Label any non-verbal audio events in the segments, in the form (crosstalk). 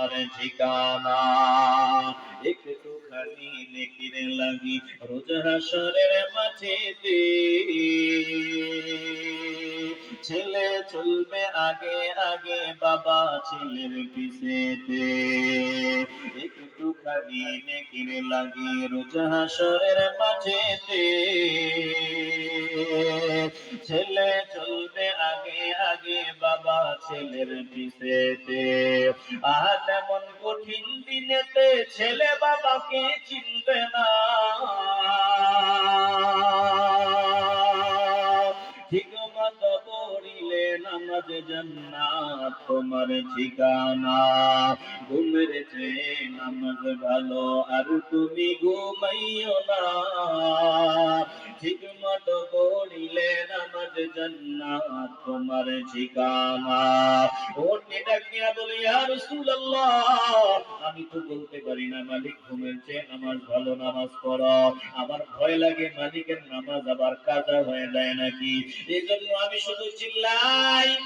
তোমার ঠিকানা ছেলে চলবে আগে আগে, বাবা ছেলের পিছেতে। একটুখানি নেকিরে লাগি রোজ হাসরের মাঠেতে ছেলে বাবা ছেলের পিছেতে আহা তেমন কঠিন দিনেতে ছেলে বাবাকে চিনবে না। তোমার ঠিকানা। ঘুমের নামাজ ভালো, আর তুমি ঘুমাইও না। ঠিক মতো আমি তো বলতে পারি না, মালিক চেয়ে নামাজ ভালো নামাজ পড়ো। আমার ভয় লাগে, মালিকের নামাজ আবার কাজা হয়ে যায় নাকি? এই জন্য আমি শুধু চিল্লাই।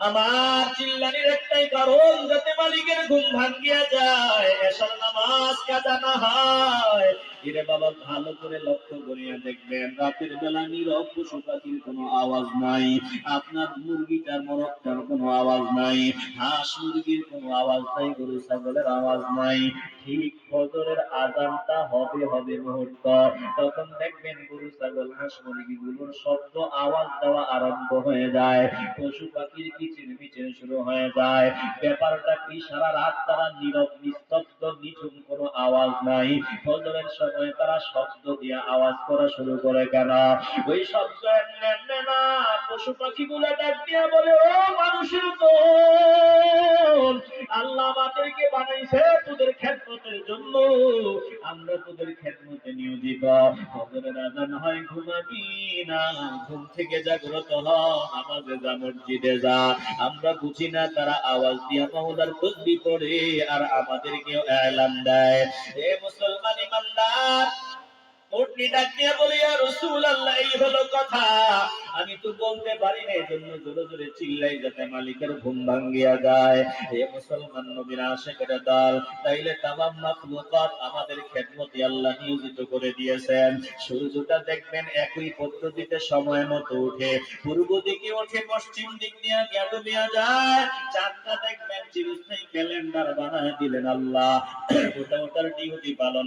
আমার চিল্লানির একটাই কারণ, যাতে মালিকের ঘুম ভাঙ্গিয়া যায়। এসব নামাজ কাজা না হয়। এরে বাবা, ভালো করে লক্ষ্য করিয়া দেখবেন, রাতের বেলা নীরব পশু পাখির কোনো আওয়াজ নাই, আপনার মুরগিটার মরকটার কোনো আওয়াজ নাই, হাঁস মুরগির কোনো আওয়াজ নাই, গরু, ছাগলের আওয়াজ নাই। ঠিক ফজরের আজানটা হবে হবে মুহূর্ত। তখন দেখবেন গরু, ছাগল, হাঁস মুরগিগুলোর শব্দ, আওয়াজ দেওয়া আরম্ভ হয়ে যায়। পশু পাখির কিচির মিচির শুরু হয়ে যায়। ব্যাপারটা কি সারা রাত তারা নীরব, নিস্তব্ধ, নিঝুম কোনো আওয়াজ নাই? ফজরের সময় তারা শব্দ দিয়ে আওয়াজ করা শুরু করে কেন? ওই শব্দ পাখি না, পশু পাখিগুলো ডাক দিয়া বলে, ও মানুষের তো আল্লাহ আমাদেরকে বানাইছে তোদের জন্য আমরা তোদের খেদমতে হয়, ঘুমাবি না। ঘুম থেকে জাগ্রত হ আমাদের যা, মসজিদে যা। আমরা বুঝি না তারা আওয়াজ দিয়া মাহুদার তসবি পড়ে আর আমাদেরকেও এলান দেয়। এ মুসলমান ইমানদার, উঠনি ডাক দিয়ে বলি রসুল হলো কথা। আমি তো বলতে পারি না, এজন্য জোরে জোরে চিল্লাই যাতে মালিকের ঘুম ভাঙ্গিয়া যায়। এ মুসলমান নবীর আশেকের দল, তাইলে তামাম মাখলুকাত আমাদের খেদমতি আল্লাহ নিয়োজিত করে দিয়েছেন। সূর্যটা দেখবেন একই পদ্ধতিতে সময় মতো উঠে পূর্ব দিকে ওঠে, পশ্চিম দিক দিয়ে গিয়া ডুবিয়া যায়। চাঁদটা দেখবেন চিরস্থায়ী ক্যালেন্ডার বানায় দিলেন আল্লাহ। (clears throat) ওটা ওটার ডিউটি পালন